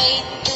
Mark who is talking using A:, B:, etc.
A: வைத்த